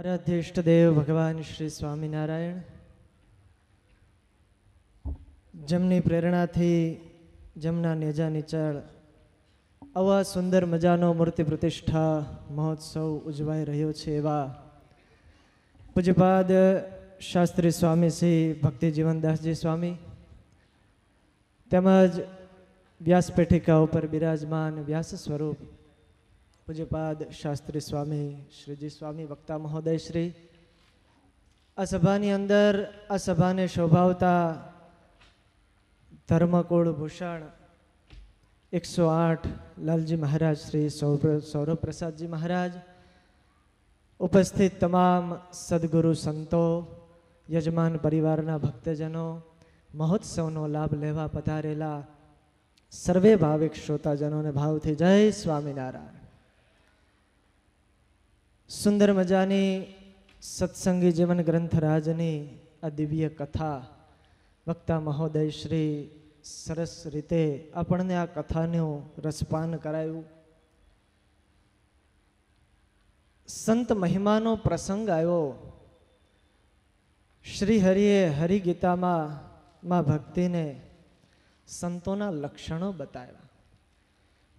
આરાધ્ય દેવ ભગવાન શ્રી સ્વામિનારાયણ. જેમની પ્રેરણાથી જેમના નેજા નીચાળ આવા સુંદર મજાનો મૂર્તિ પ્રતિષ્ઠા મહોત્સવ ઉજવાઈ રહ્યો છે એવા પૂજ્યપાદ શાસ્ત્રી સ્વામી શ્રી ભક્તિ જીવનદાસજી સ્વામી, તેમજ વ્યાસપેઠિકા ઉપર બિરાજમાન વ્યાસ સ્વરૂપ પૂજ્યપાદ શાસ્ત્રી સ્વામી, શ્રીજી સ્વામી, વક્તા મહોદય શ્રી. આ સભાની અંદર, આ સભાને શોભાવતા ધર્મકુળ ભૂષણ એકસો આઠ લાલજી મહારાજ શ્રી સૌર- સૌરભ પ્રસાદજી મહારાજ, ઉપસ્થિત તમામ સદગુરુ સંતો, યજમાન પરિવારના ભક્તજનો, મહોત્સવનો લાભ લેવા પધારેલા સર્વે ભાવિક શ્રોતાજનોને ભાવથી જય સ્વામિનારાયણ. સુંદર મજાની સત્સંગી જીવન ગ્રંથરાજની આ દિવ્ય કથા વક્તા મહોદય શ્રી સરસ રીતે આપણને આ કથાનું રસપાન કરાયું. સંત મહિમાનો પ્રસંગ આવ્યો. શ્રી હરિએ હરિગીતામાં માં ભક્તિને સંતોના લક્ષણો બતાવ્યા.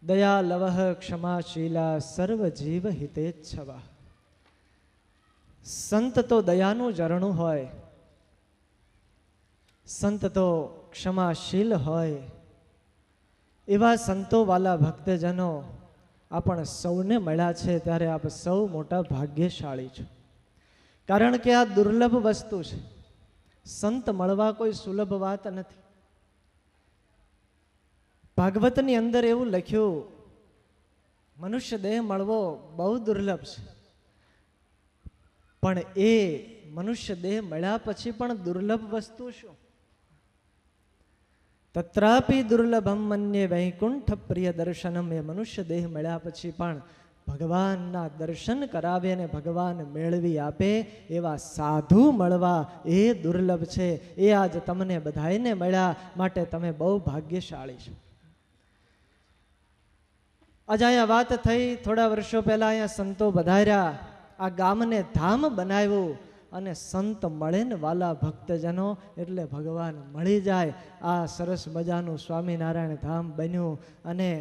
દયા લવહ ક્ષમાશીલા સર્વ જીવ હિતેચ્છવા. સંત તો દયાનું ઝરણું હોય. સંત તો ક્ષમાશીલ હોય. એવા સંતોવાલા ભક્તજનો આપણ સૌને મળ્યા છે ત્યારે આપ સૌ મોટા ભાગ્યશાળી છો. કારણ કે આ દુર્લભ વસ્તુ છે. સંત મળવા કોઈ સુલભ વાત નથી. ભાગવતની અંદર એવું લખ્યું, મનુષ્ય દેહ મળવો બહુ દુર્લભ છે. પણ એ મનુષ્ય દેહ મળ્યા પછી પણ દુર્લભ વસ્તુ શું? તત્રાપી દુર્લભમ મન્ય વૈકુંઠ પ્રિય દર્શનમ. એ મનુષ્ય દેહ મળ્યા પછી પણ ભગવાનના દર્શન કરાવે અને ભગવાન મેળવી આપે એવા સાધુ મળવા એ દુર્લભ છે. એ આજ તમને બધાને મળ્યા માટે તમે બહુ ભાગ્યશાળી છો. આજે અહીંયા વાત થઈ, થોડા વર્ષો પહેલા અહીંયા સંતો વધાર્યા. આ ગામને ધામ બનાવ્યું અને સંત મળે ને વાલા ભક્તજનો એટલે ભગવાન મળી જાય. આ સરસ મજાનું સ્વામિનારાયણ ધામ બન્યું અને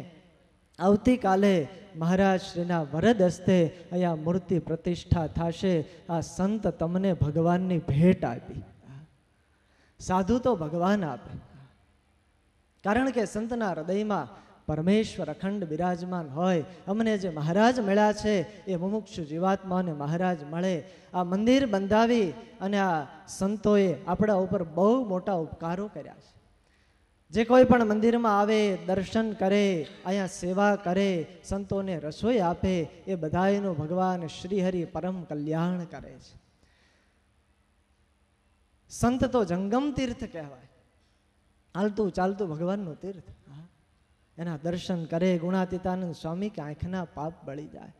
આવતીકાલે મહારાજ શ્રીના વરદ હસ્તે અહીંયા મૂર્તિ પ્રતિષ્ઠા થશે. આ સંત તમને ભગવાનની ભેટ આપી. સાધુ તો ભગવાન આપે. કારણ કે સંતના હૃદયમાં પરમેશ્વર અખંડ બિરાજમાન હોય, અમને જે મહારાજ મળ્યા છે, એ મુમુક્ષુ જીવાત્માને મહારાજ મળે. આ મંદિર બંધાવી અને આ સંતોએ આપણા ઉપર બહુ મોટા ઉપકારો કર્યા છે. જે કોઈ પણ મંદિરમાં આવે, દર્શન કરે, અહીંયા સેવા કરે, સંતોને રસોઈ આપે, એ બધાયનું ભગવાન શ્રીહરિ પરમ કલ્યાણ કરે છે. સંત તો જંગમ તીર્થ કહેવાય. હાલતું ચાલતું ભગવાનનું તીર્થ. હા. એના દર્શન કરે ગુણાતીતાનંદ સ્વામી કે આંખના પાપ બળી જાય.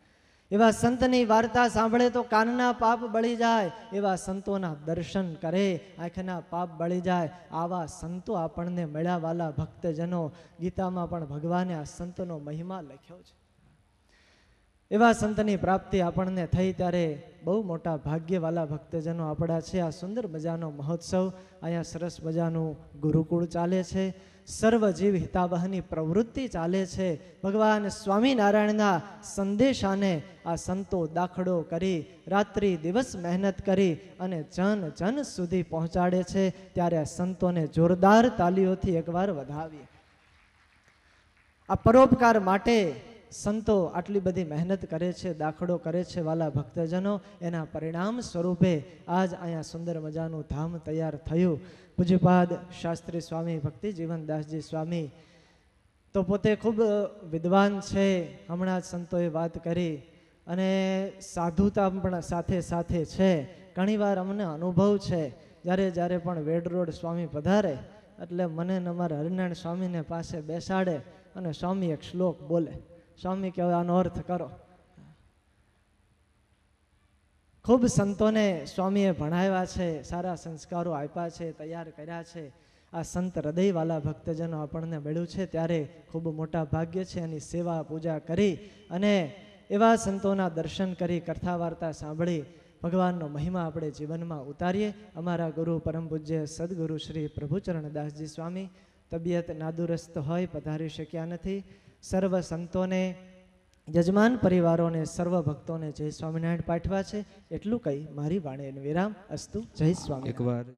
એવા સંતની વાર્તા સાંભળે તો કાનના પાપ બળી જાય, એવા સંતોના દર્શન કરે, આંખના પાપ બળી જાય. આવા સંતો આપણને મળ્યાવાલા ભક્તજનો ગીતામાં પણ ભગવાને આ સંતનો મહિમા લખ્યો છે. એવા સંતની પ્રાપ્તિ આપણને થઈ ત્યારે બહુ મોટા ભાગ્યવાલા ભક્તજનો આપણા છે. આ સુંદર મજાનો મહોત્સવ અહીંયા સરસ મજાનું ગુરુકુળ ચાલે છે. સર્વજીવ હિતાવહની પ્રવૃત્તિ ચાલે છે. ભગવાન સ્વામિનારાયણના સંદેશાને આ સંતો દાખલો કરી, રાત્રિ દિવસ મહેનત કરી અને જન જન સુધી પહોંચાડે છે. ત્યારે આ સંતોને જોરદાર તાલીઓથી એકવાર વધાવીએ. આ પરોપકાર માટે સંતો આટલી બધી મહેનત કરે છે, દાખલો કરે છે વાલા ભક્તજનો, એના પરિણામ સ્વરૂપે આજ અહીંયા સુંદર મજાનું ધામ તૈયાર થયું. પૂજ્યપાદ શાસ્ત્રી સ્વામી ભક્તિ જીવનદાસજી સ્વામી તો પોતે ખૂબ વિદ્વાન છે, હમણાં જ સંતોએ વાત કરી અને સાધુતા પણ સાથે સાથે છે. ઘણીવાર અમને અનુભવ છે, જ્યારે જ્યારે પણ વેડરોડ સ્વામી પધારે, એટલે મને અમારા હરિનારાયણ સ્વામીને પાસે બેસાડે અને સ્વામી એક શ્લોક બોલે. સ્વામી કે આનો અર્થ કરો ખૂબ સંતોને સ્વામીએ ભણાવ્યા છે, સારા સંસ્કારો આપ્યા છે, તૈયાર કર્યા છે. આ સંત હૃદયવાલા ભક્તજનો આપણને મળ્યું છે, ત્યારે ખૂબ મોટા ભાગ્ય છે એની સેવા, પૂજા કરી અને એવા સંતોના દર્શન કરી કથા વાર્તા સાંભળી. ભગવાનનો મહિમા આપણે જીવનમાં ઉતારીએ. અમારા ગુરુ પરમ પૂજ્ય સદગુરુ શ્રી પ્રભુચરણદાસજી સ્વામી તબિયત નાદુરસ્ત હોય, પધારી શક્યા નથી. સર્વ સંતોને, યજમાન પરિવારોને, સર્વ ભક્તોને જય સ્વામિનારાયણ પાઠવા છે. એટલું કહી મારી વાણીનો વિરામ. અસ્તુ જય સ્વામી એકવાર